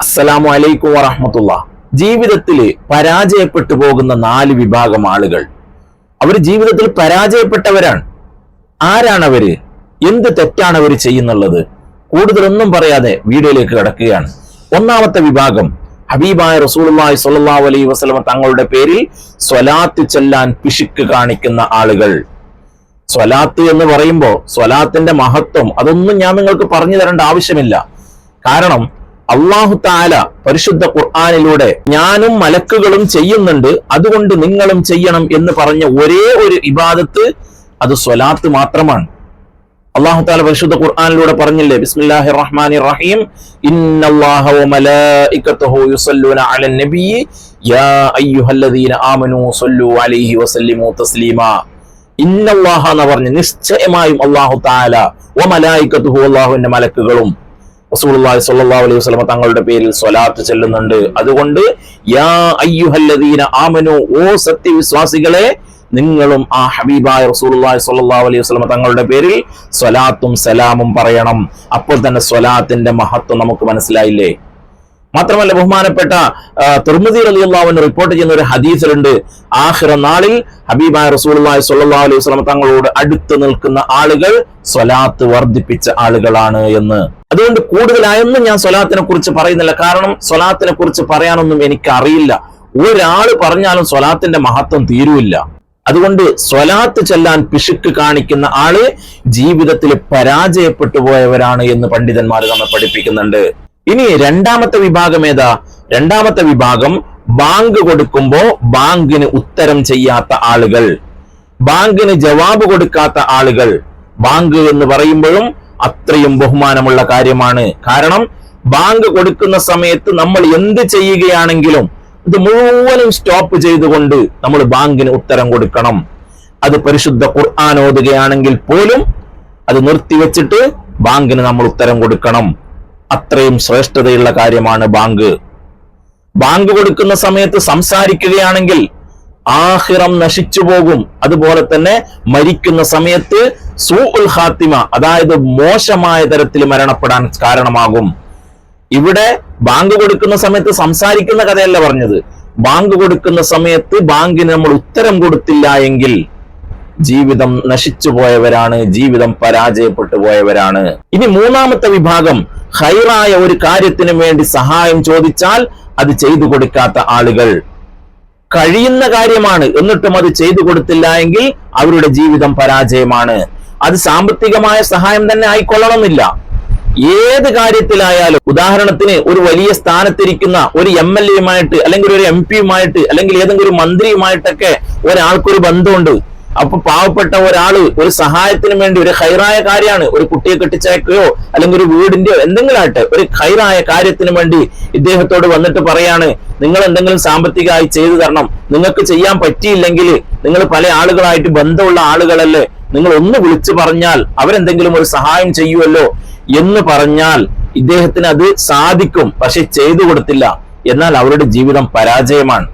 അസ്സലാമു അലൈക്കും വറഹമത്തുള്ള. ജീവിതത്തിൽ പരാജയപ്പെട്ടു പോകുന്ന നാല് വിഭാഗം ആളുകൾ. അവർ ജീവിതത്തിൽ പരാജയപ്പെട്ടവരാണ്. ആരാണ് അവർ? എന്ത് തെറ്റാണ് അവർ ചെയ്യുന്നുള്ളത്? കൂടുതലൊന്നും പറയാതെ വീഡിയോയിലേക്ക് കിടക്കുകയാണ്. ഒന്നാമത്തെ വിഭാഗം ഹബീബായ റസൂലുള്ളാഹി സ്വല്ലല്ലാഹു അലൈ വസ്ലമ തങ്ങളുടെ പേരിൽ സ്വലാത്ത് ചെല്ലാൻ പിശുക്ക് കാണിക്കുന്ന ആളുകൾ. സ്വലാത്ത് എന്ന് പറയുമ്പോൾ സ്വലാത്തിന്റെ മഹത്വം അതൊന്നും ഞാൻ നിങ്ങൾക്ക് പറഞ്ഞു തരേണ്ട ആവശ്യമില്ല. കാരണം അള്ളാഹു താല പരിശുദ്ധ ഖുർആാനിലൂടെ ഞാനും മലക്കുകളും ചെയ്യുന്നുണ്ട്. അതുകൊണ്ട് നിങ്ങളും ചെയ്യണം എന്ന് പറഞ്ഞ ഒരേ ഒരു ഇബാദത്ത് അത് സ്വലാത്ത് മാത്രമാണ്. അള്ളാഹു താല പരിശുദ്ധ ഖുർആാനിലൂടെ പറഞ്ഞില്ലേ? ബിസ്മില്ലാഹി റഹ്മാനി റഹീം ഇന്നല്ലാഹ എന്ന് പറഞ്ഞ് നിശ്ചയമായും അള്ളാഹു താല വമലായികത്തുഹു അള്ളാഹുവിന്റെ മലക്കുകളും റസൂലുള്ളാഹി സ്വല്ലല്ലാഹു അലൈഹി വസല്ലം തങ്ങളുടെ പേരിൽ സ്വലാത്ത് ചെല്ലുന്നുണ്ട്. അതുകൊണ്ട് യാ അയ്യുഹല്ലദീന ആമനു ഓ സത്യവിശ്വാസികളെ നിങ്ങളും ആ ഹബീബായ റസൂലുള്ളാഹി സ്വല്ലല്ലാഹു അലൈഹി വസല്ലം തങ്ങളുടെ പേരിൽ സ്വലാത്തും സലാമും പറയണം. അപ്പോൾ തന്നെ സ്വലാത്തിന്റെ മഹത്വം നമുക്ക് മനസ്സിലായില്ലേ? മാത്രമല്ല ബഹുമാനപ്പെട്ട തുർമുദി റളിയല്ലാഹുവിന് റിപ്പോർട്ട് ചെയ്യുന്ന ഒരു ഹദീസിലുണ്ട്. ആഹിറ നാളിൽ ഹബീബായ റസൂലുള്ളാഹി സ്വല്ലല്ലാഹു അലൈഹി വസല്ലം തങ്ങളോട് അടുത്ത് നിൽക്കുന്ന ആളുകൾ സ്വലാത്ത് വർദ്ധിപ്പിച്ച ആളുകളാണ് എന്ന്. അതുകൊണ്ട് കൂടുതലായൊന്നും ഞാൻ സ്വലാത്തിനെ കുറിച്ച് പറയുന്നില്ല. കാരണം സ്വലാത്തിനെ കുറിച്ച് പറയാനൊന്നും എനിക്ക് അറിയില്ല ഒരാൾ പറഞ്ഞാലും സ്വലാത്തിന്റെ മഹത്വം തീരുവില്ല അതുകൊണ്ട് സ്വലാത്ത് ചെല്ലാൻ പിശുക്ക് കാണിക്കുന്ന ആൾ ജീവിതത്തിൽ പരാജയപ്പെട്ടു പോയവരാണ് എന്ന് പണ്ഡിതന്മാർ നമ്മെ പഠിപ്പിക്കുന്നുണ്ട്. ഇനി രണ്ടാമത്തെ വിഭാഗം ഏതാ? രണ്ടാമത്തെ വിഭാഗം ബാങ്ക് കൊടുക്കുമ്പോ ബാങ്കിന് ഉത്തരം ചെയ്യാത്ത ആളുകൾ. ബാങ്കിന് ജവാബ് കൊടുക്കാത്ത ആളുകൾ. ബാങ്ക് എന്ന് പറയുമ്പോഴും അത്രയും ബഹുമാനമുള്ള കാര്യമാണ്. കാരണം ബാങ്ക് കൊടുക്കുന്ന സമയത്ത് നമ്മൾ എന്ത് ചെയ്യുകയാണെങ്കിലും ഇത് മുഴുവനും സ്റ്റോപ്പ് ചെയ്തുകൊണ്ട് നമ്മൾ ബാങ്കിന് ഉത്തരം കൊടുക്കണം. അത് പരിശുദ്ധ ഖുർആൻ ഓതുകയാണെങ്കിൽ പോലും അത് നിർത്തിവെച്ചിട്ട് ബാങ്കിന് നമ്മൾ ഉത്തരം കൊടുക്കണം. അത്രയും ശ്രേഷ്ഠതയുള്ള കാര്യമാണ് ബാങ്ക്. ബാങ്ക് കൊടുക്കുന്ന സമയത്ത് സംസാരിക്കുകയാണെങ്കിൽ ആഹിറം നശിച്ചു പോകും. അതുപോലെ തന്നെ മരിക്കുന്ന സമയത്ത് സൂ ഉൽ ഹാത്തിമ അതായത് മോശമായ തരത്തിൽ മരണപ്പെടാൻ കാരണമാകും. ഇവിടെ ബാങ്ക് കൊടുക്കുന്ന സമയത്ത് സംസാരിക്കുന്ന കഥയല്ല പറഞ്ഞത്. ബാങ്ക് കൊടുക്കുന്ന സമയത്ത് ബാങ്കിന് നമ്മൾ ഉത്തരം കൊടുത്തില്ല എങ്കിൽ ജീവിതം നശിച്ചു പോയവരാണ് ജീവിതം പരാജയപ്പെട്ടു പോയവരാണ്. ഇനി മൂന്നാമത്തെ വിഭാഗം ഹൈറായ ഒരു കാര്യത്തിന് വേണ്ടി സഹായം ചോദിച്ചാൽ അത് ചെയ്തു കൊടുക്കാത്ത ആളുകൾ. കഴിയുന്ന കാര്യമാണ്. എന്നിട്ടും അത് ചെയ്തു കൊടുത്തില്ല എങ്കിൽ അവരുടെ ജീവിതം പരാജയമാണ്. അത് സാമ്പത്തികമായ സഹായം തന്നെ ആയിക്കൊള്ളണമെന്നില്ല. ഏത് കാര്യത്തിലായാലും ഉദാഹരണത്തിന് ഒരു വലിയ സ്ഥാനത്തിരിക്കുന്ന ഒരു എം എൽ എയുമായിട്ട് അല്ലെങ്കിൽ ഒരു എം പിയുമായിട്ട് അല്ലെങ്കിൽ ഏതെങ്കിലും മന്ത്രിയുമായിട്ടൊക്കെ ഒരാൾക്കൊരു ബന്ധമുണ്ട്. അപ്പൊ പാവപ്പെട്ട ഒരാൾ ഒരു സഹായത്തിന് വേണ്ടി ഒരു ഹൈറായ കാര്യമാണ്. ഒരു കുട്ടിയെ കെട്ടിച്ചയക്കുകയോ അല്ലെങ്കിൽ ഒരു വീടിന്റെയോ എന്തെങ്കിലും ആയിട്ട് ഒരു ഹൈറായ കാര്യത്തിന് വേണ്ടി ഇദ്ദേഹത്തോട് വന്നിട്ട് പറയാണ് നിങ്ങൾ എന്തെങ്കിലും സാമ്പത്തികമായി ചെയ്തു തരണം. നിങ്ങൾക്ക് ചെയ്യാൻ പറ്റിയില്ലെങ്കിൽ നിങ്ങൾ പല ആളുകളായിട്ട് ബന്ധമുള്ള ആളുകളല്ലേ? നിങ്ങൾ ഒന്ന് വിളിച്ചു പറഞ്ഞാൽ അവരെന്തെങ്കിലും ഒരു സഹായം ചെയ്യുമല്ലോ എന്ന് പറഞ്ഞാൽ ഇദ്ദേഹത്തിന് അത് സാധിക്കും പക്ഷെ ചെയ്തു കൊടുത്തില്ല. എന്നാൽ അവരുടെ ജീവിതം പരാജയമാണ്.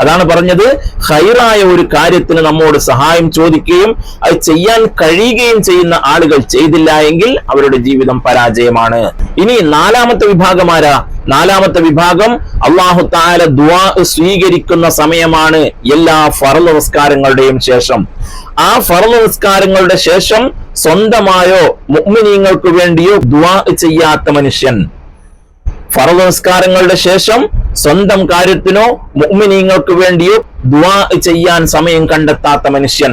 അതാണ് പറഞ്ഞത്. ഹൈറായ ഒരു കാര്യത്തിന് നമ്മോട് സഹായം ചോദിക്കുകയും അത് ചെയ്യാൻ കഴിയുകയും ചെയ്യുന്ന ആളുകൾ ചെയ്തില്ല എങ്കിൽ അവരുടെ ജീവിതം പരാജയമാണ്. ഇനി നാലാമത്തെ വിഭാഗമാരാ നാലാമത്തെ വിഭാഗം അള്ളാഹു താല ദുവാ സ്വീകരിക്കുന്ന സമയമാണ് എല്ലാ ഫറൽ നമസ്കാരങ്ങളുടെയും ശേഷം. ആ ഫറൽ നമസ്കാരങ്ങളുടെ ശേഷം സ്വന്തമായോ മുഗ്മിനീങ്ങൾക്ക് വേണ്ടിയോ ദുവാ ചെയ്യാത്ത മനുഷ്യൻ. ഫറദ് നമസ്കാരങ്ങളുടെ ശേഷം സ്വന്തം കാര്യത്തിനോ മുഅ്മിനീങ്ങൾക്ക് വേണ്ടിയോ ദുആ ചെയ്യാൻ സമയം കണ്ടെത്താത്ത മനുഷ്യൻ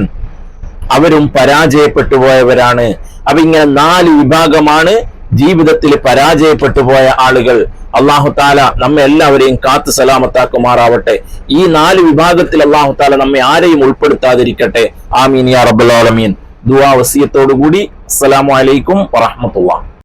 അവരും പരാജയപ്പെട്ടു പോയവരാണ്. അപ്പൊ ഇങ്ങനെ നാല് വിഭാഗമാണ് ജീവിതത്തിൽ പരാജയപ്പെട്ടു പോയ ആളുകൾ. അള്ളാഹു താല നമ്മെ എല്ലാവരെയും കാത്തു സലാമത്താക്കുമാറാവട്ടെ. ഈ നാല് വിഭാഗത്തിൽ അള്ളാഹു താല നമ്മെ ആരെയും ഉൾപ്പെടുത്താതിരിക്കട്ടെ. ആമീൻ യാ റബ്ബുൽ ആലമീൻ. ദുആ വസിയത്തോടു കൂടി അസ്സലാമു അലൈക്കും